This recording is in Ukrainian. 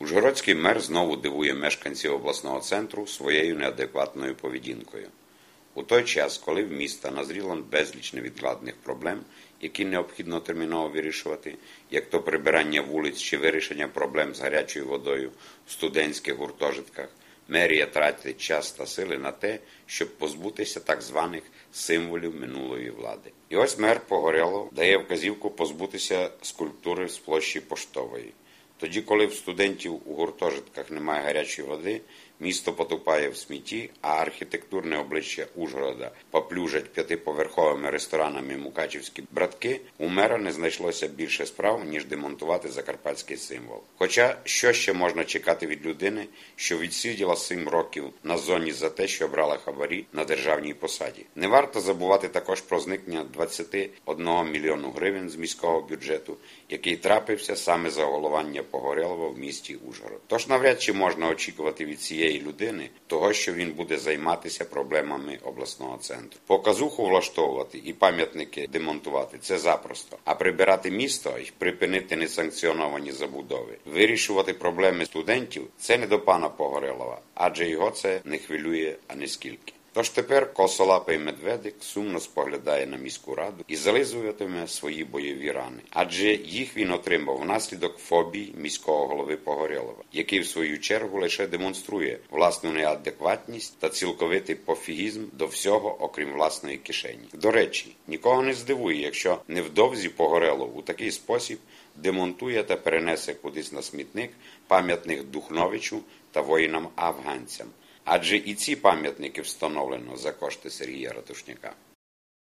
Ужгородський мер знову дивує мешканців обласного центру своєю неадекватною поведінкою. У той час, коли в міста назріло безліч невідкладних проблем, які необхідно терміново вирішувати, як то прибирання вулиць чи вирішення проблем з гарячою водою в студентських гуртожитках, мерія тратить час та сили на те, щоб позбутися так званих символів минулої влади. І ось мер Погорялов дає вказівку позбутися скульптури з площі поштової. Тоді, коли в студентів у гуртожитках немає гарячої води, місто потупає в смітті, а архітектурне обличчя Ужгорода поплюжать п'ятиповерховими ресторанами мукачівські братки, у мера не знайшлося більше справ, ніж демонтувати закарпатський символ. Хоча що ще можна чекати від людини, що відсиділа сім років на зоні за те, що брала хабарі на державній посаді. Не варто забувати також про зникнення 21 мільйону гривень з міського бюджету, який трапився саме за головання Погорелова в місті Ужгород. Тож навряд чи можна очікувати від цієї людини того, що він буде займатися проблемами обласного центру. Показуху влаштовувати і пам'ятники демонтувати це запросто. А прибирати місто і припинити несанкціоновані забудови, вирішувати проблеми студентів це не до пана Погорелова, адже його це не хвилює аніскільки. Тож тепер косолапий медведик сумно споглядає на міську раду і зализуватиме свої бойові рани, адже їх він отримав внаслідок фобій міського голови Погорєлова, який в свою чергу лише демонструє власну неадекватність та цілковитий пофігізм до всього, окрім власної кишені. До речі, нікого не здивує, якщо невдовзі Погорелов у такий спосіб демонтує та перенесе кудись на смітник пам'ятник Духновичу та воїнам-афганцям. Адже і ці пам'ятники встановлено за кошти Сергія Ратушняка.